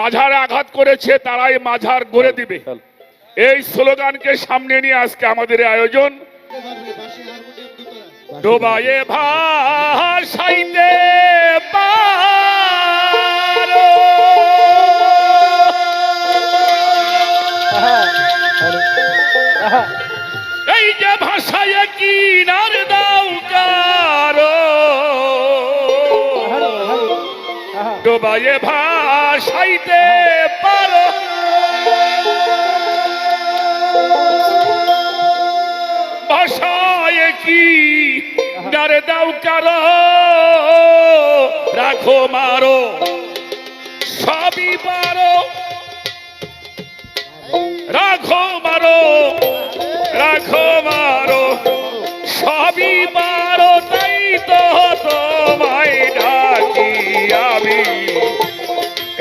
মাঝার আঘাত করেছে তারাই মাঝার গড়ে দিবে। এই স্লোগানকে সামনে নিয়ে আজকে আমাদের আয়োজন। ডোবায়ে ভাসাইতে পারো। এই যে ভাষায় কি নার দাও কারও। ডোবায়ে ভাসাইতে পারো। ভাষায় কি নার দাও কারও? রাখো মারো। সবই পারো। রাখো মারো। রাখো মারো। সবই পারো।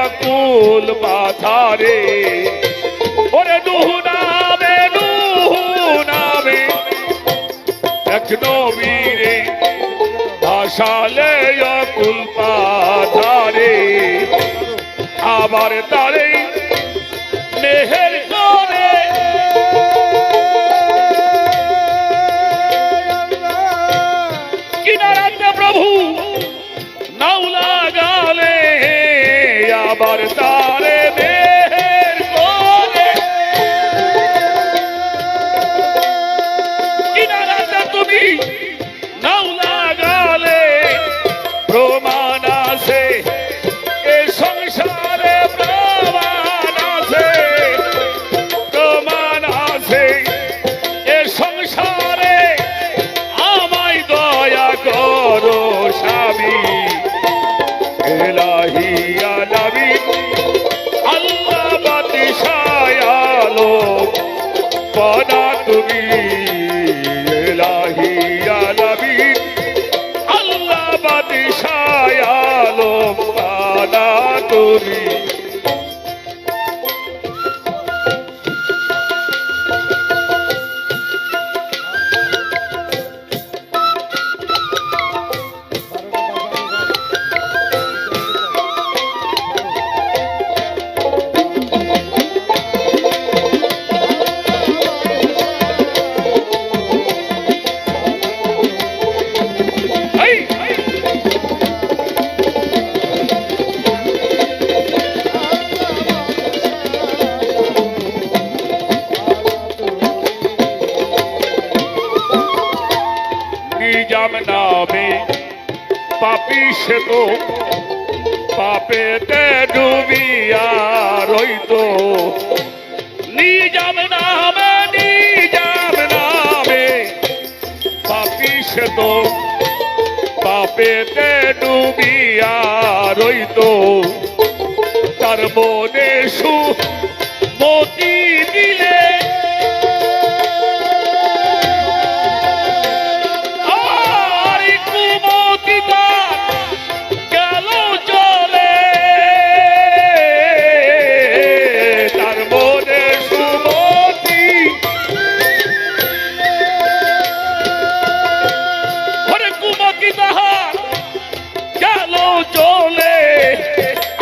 অকুল মাথারে ওরে নুহু নামে নুহু নামে। এক নবীরে ভাসালে অকুল পাথারে। আবার তারে মেহের করে। কিনারাতে প্রভু পনা তুমি নিজাম নামে। পাপি সে তো পাপেতে ডুবিয়া রইতো। নিজাম নামে নিজাম নামে। পাপি সে তো পাপেতে ডুবিয়া রইতো। তার মনে সু মতি চলে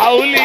আউলিয়ারে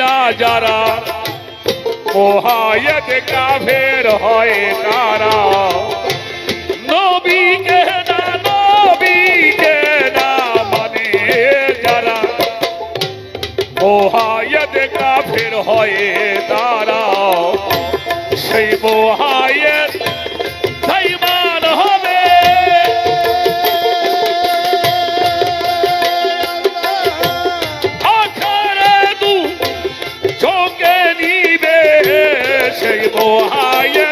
না যারা, মোহায়ত কাফের হয় তারা। নবীকে না নবীকে না মানে যারা, মোহায়ত কাফের হয় তারা। সেই মোহায়ত সেই মোহায়ত